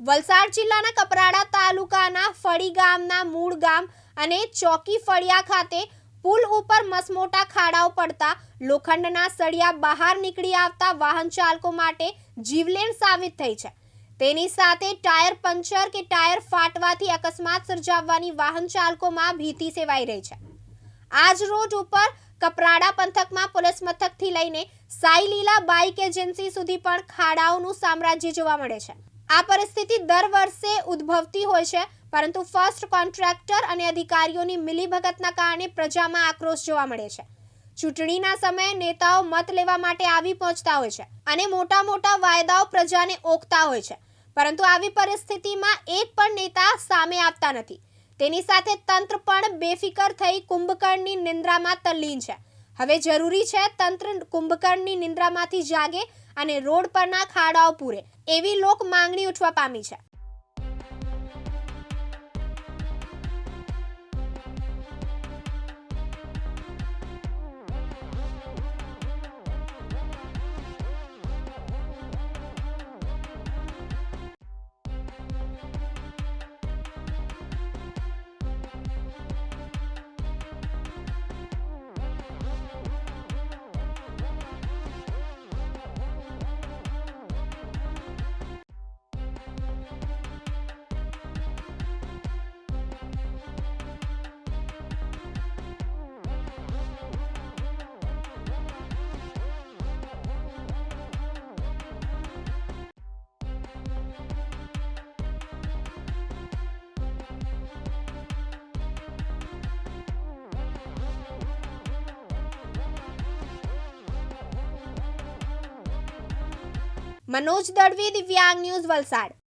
વલસાડ જિલ્લાના કપરાડા તાલુકાના ફળી ગામના મૂળ ગામ અને ચોકી ફળિયા ખાતે પુલ ઉપર મસમોટા ખાડાઓ પડતા લોખંડના સળિયા બહાર નીકળી આવતા વાહન ચાલકો માટે જીવલેણ સાબિત થઈ છે. તેની સાથે ટાયર પંચર કે ટાયર ફાટવાથી અકસ્માત સર્જાવવાની વાહન ચાલકોમાં ભીતિ સેવાઈ રહી છે. આજ રોડ ઉપર કપરાડા પંથકમાં પોલીસ મથકથી લઈને સાઈ લીલા બાઇક એજન્સી સુધી પણ ખાડાઓનું સામ્રાજ્ય જોવા મળે છે. આ પરિસ્થિતિ દર વર્ષે ઉદ્ભવતી હોય છે, પરંતુ ફર્સ્ટ કોન્ટ્રાક્ટર અને અધિકારીઓની મિલીભગતના કારણે પ્રજામાં આક્રોશ જોવા મળે છે. ચૂંટણીના સમયે નેતાઓ મત લેવા માટે આવી પહોંચતા હોય છે અને મોટા મોટા વાયદાઓ પ્રજાને ઓકતા હોય છે. પરંતુ આવી પરિસ્થિતિમાં એક પણ નેતા સામે આવતા નથી. તેની સાથે તંત્ર પણ બેફિકર થઈ કુંભકર્ણની નિંદ્રામાં તલ્લીન છે. હવે જરૂરી છે તંત્ર કુંભકર્ણની નિંદ્રામાંથી જાગે અને રોડ પરના ખાડાઓ પૂરે. એવી લોક માંગણી ઉઠવા પામી છે. મનોજ દળવી દિવ્યાંગ ન્યૂઝ વલસાડ.